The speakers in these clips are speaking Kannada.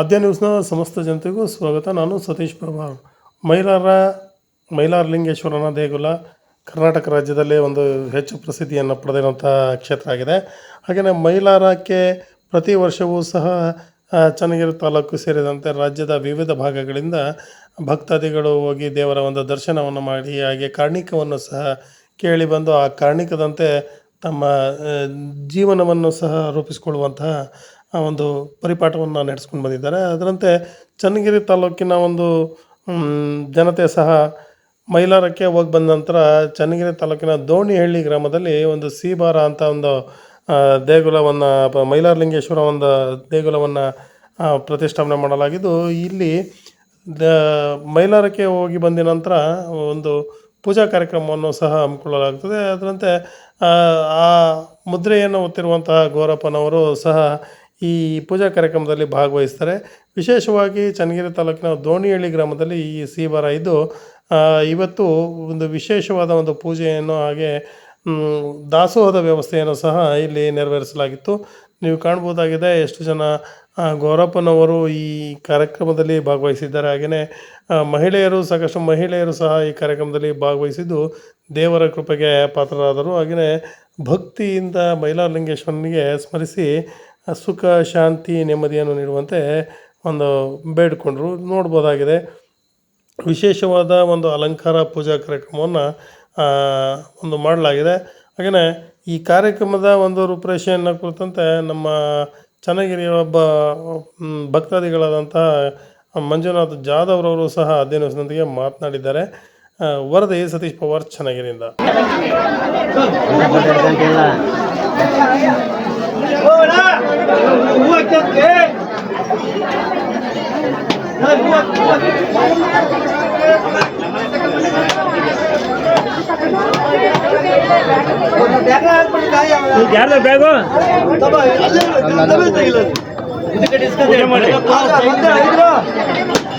ಆದ್ಯ ನ್ಯೂಸ್ನ ಸಮಸ್ತ ಜನತೆಗೂ ಸ್ವಾಗತ. ನಾನು ಸತೀಶ್ ಪವಾರ್ ಮೈಲಾರ ಮೈಲಾರ ಲಿಂಗೇಶ್ವರನ ದೇಗುಲ ಕರ್ನಾಟಕ ರಾಜ್ಯದಲ್ಲಿ ಒಂದು ಹೆಚ್ಚು ಪ್ರಸಿದ್ಧಿಯನ್ನು ಪಡೆದಿರುವಂಥ ಕ್ಷೇತ್ರ ಆಗಿದೆ. ಹಾಗೆಯೇ ಮೈಲಾರಕ್ಕೆ ಪ್ರತಿ ವರ್ಷವೂ ಸಹ ಚನ್ನಗಿರಿ ತಾಲೂಕು ಸೇರಿದಂತೆ ರಾಜ್ಯದ ವಿವಿಧ ಭಾಗಗಳಿಂದ ಭಕ್ತಾದಿಗಳು ಹೋಗಿ ದೇವರ ಒಂದು ದರ್ಶನವನ್ನು ಮಾಡಿ, ಹಾಗೆ ಕಾರ್ಣಿಕವನ್ನು ಸಹ ಕೇಳಿ ಬಂದು ಆ ಕಾರ್ಣಿಕದಂತೆ ತಮ್ಮ ಜೀವನವನ್ನು ಸಹ ರೂಪಿಸಿಕೊಳ್ಳುವಂತಹ ಆ ಒಂದು ಪರಿಪಾಠವನ್ನು ನಡೆಸ್ಕೊಂಡು ಬಂದಿದ್ದಾರೆ. ಅದರಂತೆ ಚನ್ನಗಿರಿ ತಾಲೂಕಿನ ಒಂದು ಜನತೆ ಸಹ ಮೈಲಾರಕ್ಕೆ ಹೋಗಿ ಬಂದ ನಂತರ ಚನ್ನಗಿರಿ ತಾಲೂಕಿನ ದೋಣಿಹಳ್ಳಿ ಗ್ರಾಮದಲ್ಲಿ ಒಂದು ಸೀಬಾರ ಅಂತ ಒಂದು ದೇಗುಲವನ್ನು ಮೈಲಾರಲಿಂಗೇಶ್ವರ ಒಂದು ದೇಗುಲವನ್ನು ಪ್ರತಿಷ್ಠಾಪನೆ ಮಾಡಲಾಗಿದ್ದು, ಇಲ್ಲಿ, ದ, ಮೈಲಾರಕ್ಕೆ ಹೋಗಿ ಬಂದ ನಂತರ ಒಂದು ಪೂಜಾ ಕಾರ್ಯಕ್ರಮವನ್ನು ಸಹ ಹಮ್ಮಿಕೊಳ್ಳಲಾಗ್ತದೆ. ಅದರಂತೆ, ಆ ಮುದ್ರೆಯನ್ನು ಹೊತ್ತಿರುವಂತಹ ಗೋರಪ್ಪನವರು ಸಹ ಈ ಪೂಜಾ ಕಾರ್ಯಕ್ರಮದಲ್ಲಿ ಭಾಗವಹಿಸ್ತಾರೆ. ವಿಶೇಷವಾಗಿ ಚನ್ನಗಿರಿ ತಾಲೂಕಿನ ದೋಣಿಹಳ್ಳಿ ಗ್ರಾಮದಲ್ಲಿ ಈ ಸೀಬಾರ ಇದ್ದು ಇವತ್ತು ಒಂದು ವಿಶೇಷವಾದ ಒಂದು ಪೂಜೆಯನ್ನು ಹಾಗೆ ದಾಸೋಹದ ವ್ಯವಸ್ಥೆಯನ್ನು ಸಹ ಇಲ್ಲಿ ನೆರವೇರಿಸಲಾಗಿತ್ತು. ನೀವು ಕಾಣ್ಬೋದಾಗಿದೆ ಎಷ್ಟು ಜನ ಗೌರಪ್ಪನವರು ಈ ಕಾರ್ಯಕ್ರಮದಲ್ಲಿ ಭಾಗವಹಿಸಿದ್ದಾರೆ. ಹಾಗೆಯೇ ಮಹಿಳೆಯರು ಸಾಕಷ್ಟು ಮಹಿಳೆಯರು ಸಹ ಈ ಕಾರ್ಯಕ್ರಮದಲ್ಲಿ ಭಾಗವಹಿಸಿದ್ದು ದೇವರ ಕೃಪೆಗೆ ಪಾತ್ರರಾದರು. ಹಾಗೆಯೇ ಭಕ್ತಿಯಿಂದ ಮೈಲಾರಲಿಂಗೇಶ್ವರನಿಗೆ ಸ್ಮರಿಸಿ ಸುಖ, ಶಾಂತಿ, ನೆಮ್ಮದಿಯನ್ನು ನೀಡುವಂತೆ ಒಂದು ಬೇಡಿಕೊಂಡ್ರು ನೋಡ್ಬೋದಾಗಿದೆ. ವಿಶೇಷವಾದ ಒಂದು ಅಲಂಕಾರ, ಪೂಜಾ ಕಾರ್ಯಕ್ರಮವನ್ನು ಒಂದು ಮಾಡಲಾಗಿದೆ. ಹಾಗೆಯೇ ಈ ಕಾರ್ಯಕ್ರಮದ ಒಂದು ರೂಪರೇಷೆಯನ್ನು ಕುರಿತಂತೆ ನಮ್ಮ ಚನ್ನಗಿರಿಯ ಒಬ್ಬ ಭಕ್ತಾದಿಗಳಾದಂತಹ ಮಂಜುನಾಥ್ ಜಾಧವ್ರವರು ಸಹ ಅಧ್ಯಯನದೊಂದಿಗೆ ಮಾತನಾಡಿದ್ದಾರೆ. ವರದಿ ಸತೀಶ್ ಪವಾರ್ ಚನ್ನಗಿರಿಯಿಂದ ಯಾರ್ದ ಬ್ಯಾಗು ಮಾಡಿ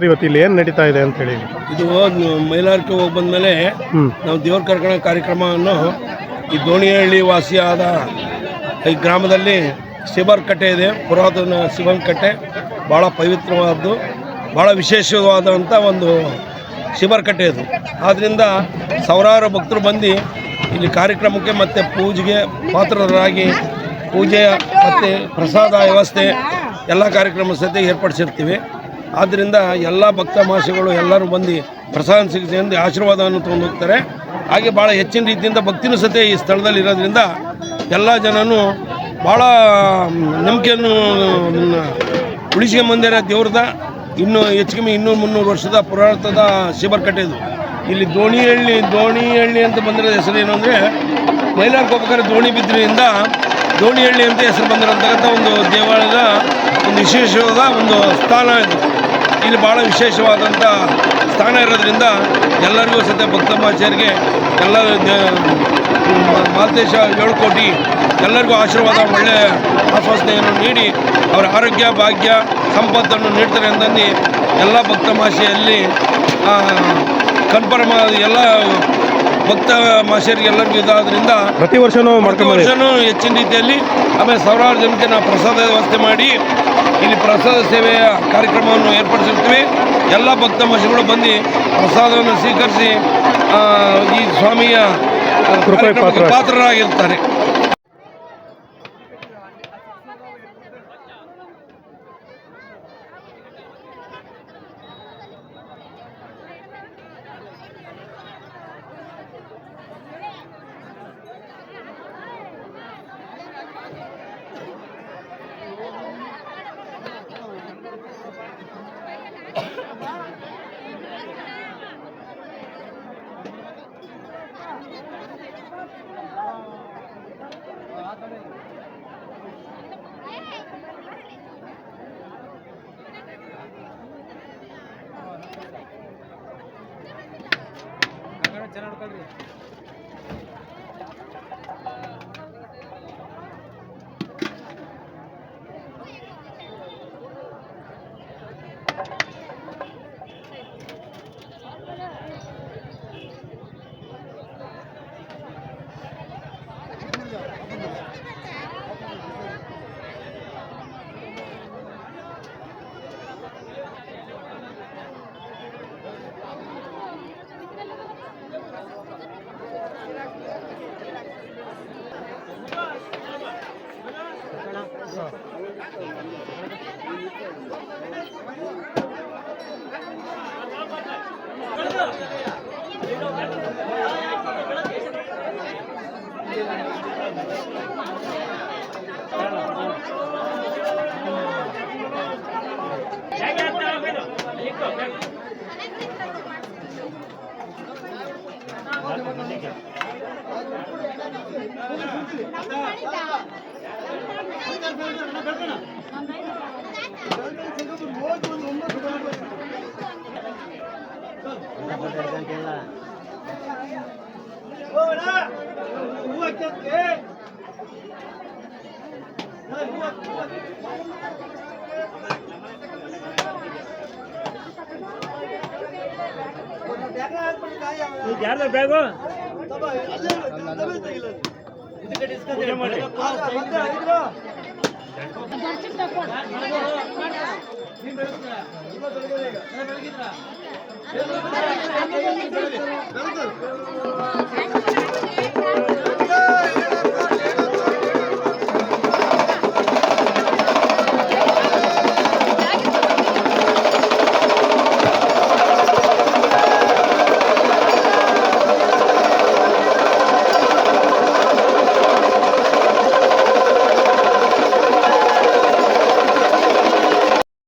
ಸರ್ ಇವತ್ತು ಇಲ್ಲಿ ಏನು ನಡೀತಾ ಇದೆ ಅಂತ ಹೇಳಿ. ಇದು ಮೈಲಾರಕ್ಕೆ ಹೋಗಿ ಬಂದಮೇಲೆ ನಾವು ದೇವ್ರ ಕರ್ಕಣ ಕಾರ್ಯಕ್ರಮವನ್ನು ಈ ದೋಣಿಹಳ್ಳಿ ವಾಸಿಯಾದ ಈ ಗ್ರಾಮದಲ್ಲಿ ಶಿವರ್ ಕಟ್ಟೆ ಇದೆ ಪುರಾತನ ಶಿವನ್ ಕಟ್ಟೆ. ಭಾಳ ಪವಿತ್ರವಾದ್ದು ಭಾಳ ವಿಶೇಷವಾದಂಥ ಒಂದು ಶಿವರ್ ಕಟ್ಟೆ ಇದು. ಆದ್ದರಿಂದ ಸಾವಿರಾರು ಭಕ್ತರು ಬಂದು ಇಲ್ಲಿ ಕಾರ್ಯಕ್ರಮಕ್ಕೆ ಮತ್ತು ಪೂಜೆಗೆ ಪಾತ್ರರಾಗಿ ಪೂಜೆ ಮತ್ತು ಪ್ರಸಾದ ವ್ಯವಸ್ಥೆ ಎಲ್ಲ ಕಾರ್ಯಕ್ರಮ ಸಹಿತ ಏರ್ಪಡಿಸಿರ್ತೀವಿ. ಆದ್ದರಿಂದ ಎಲ್ಲ ಭಕ್ತ ಮಾಸಿಗಳು ಎಲ್ಲರೂ ಬಂದು ಪ್ರಸಾದ ಸಿಗಿಸಿ ಆಶೀರ್ವಾದವನ್ನು ತೊಗೊಂಡು ಹೋಗ್ತಾರೆ. ಹಾಗೆ ಭಾಳ ಹೆಚ್ಚಿನ ರೀತಿಯಿಂದ ಭಕ್ತಿನೂ ಸತೆ ಈ ಸ್ಥಳದಲ್ಲಿ ಇರೋದ್ರಿಂದ ಎಲ್ಲ ಜನನು ಭಾಳ ನಂಬಿಕೆಯನ್ನು ಉಳಿಸ್ಕೊಂಬಂದಿರ ದೇವ್ರದ. ಇನ್ನೂ ಹೆಚ್ಚು ಕಮ್ಮಿ ಇನ್ನೂರು ಮುನ್ನೂರು ವರ್ಷದ ಪುರಾತದ ಶಿಬರ್ ಕಟ್ಟೆದು ಇಲ್ಲಿ ದೋಣಿಹಳ್ಳಿ ದೋಣಿಹಳ್ಳಿ ಅಂತ ಬಂದಿರೋ ಹೆಸರು ಏನು ಅಂದರೆ ಮೈಲಾರಕ್ಕೆ ಹೋಗ್ಬೇಕಾದ್ರೆ ದೋಣಿ ಬಿದ್ದರಿಂದ ದೋಣಿಹಳ್ಳಿ ಅಂತ ಹೆಸರು ಬಂದಿರೋಂಥಕ್ಕಂಥ ಒಂದು ದೇವಾಲಯದ ಒಂದು ವಿಶೇಷವಾದ ಒಂದು ಸ್ಥಾನ ಇದು. ಇಲ್ಲಿ ಭಾಳ ವಿಶೇಷವಾದಂಥ ಸ್ಥಾನ ಇರೋದ್ರಿಂದ ಎಲ್ಲರಿಗೂ ಸದ್ಯ ಭಕ್ತಮಾಚಾರಿಗೆ ಎಲ್ಲ ಮಾಲ್ತೇಶ ಏಳು ಕೋಟಿ ಎಲ್ಲರಿಗೂ ಆಶೀರ್ವಾದ ಒಳ್ಳೆಯ ಆಶ್ವಾಸನೆಯನ್ನು ನೀಡಿ ಅವರ ಆರೋಗ್ಯ, ಭಾಗ್ಯ, ಸಂಪತ್ತನ್ನು ನೀಡ್ತಾರೆ ಅಂತಂದು ಎಲ್ಲ ಭಕ್ತಮಾಶೆಯಲ್ಲಿ ಕನ್ಫರ್ಮ್ ಎಲ್ಲ ಭಕ್ತ ಮಾಶರಿಗೆ ಎಲ್ಲರಿಗೂ ಇದಾದ್ರಿಂದ ಪ್ರತಿ ವರ್ಷನೂ ಪ್ರತಿ ಮಾಡ್ಕೊಂಡು ವರ್ಷನೂ ಹೆಚ್ಚಿನ ರೀತಿಯಲ್ಲಿ ಆಮೇಲೆ ಸಾವಿರಾರು ಜನಕ್ಕೆ ನಾವು ಪ್ರಸಾದ ವ್ಯವಸ್ಥೆ ಮಾಡಿ ಇಲ್ಲಿ ಪ್ರಸಾದ ಸೇವೆಯ ಕಾರ್ಯಕ್ರಮವನ್ನು ಏರ್ಪಡಿಸಿರ್ತೀವಿ. ಎಲ್ಲ ಭಕ್ತ ಮಹಿಳೆಗಳು ಬಂದು ಪ್ರಸಾದವನ್ನು ಸ್ವೀಕರಿಸಿ ಈ ಸ್ವಾಮಿಯ ಆ, ಕೃಪೆಗೆ ಕಾರ್ಯಕ್ರಮಕ್ಕೆ ಪಾತ್ರ- ಪಾತ್ರರಾಗಿರ್ತಾರೆ ಯಾರ್ದ ಬ್ಯಾಗು ಪೂಜೆ ಮಾಡಿ You.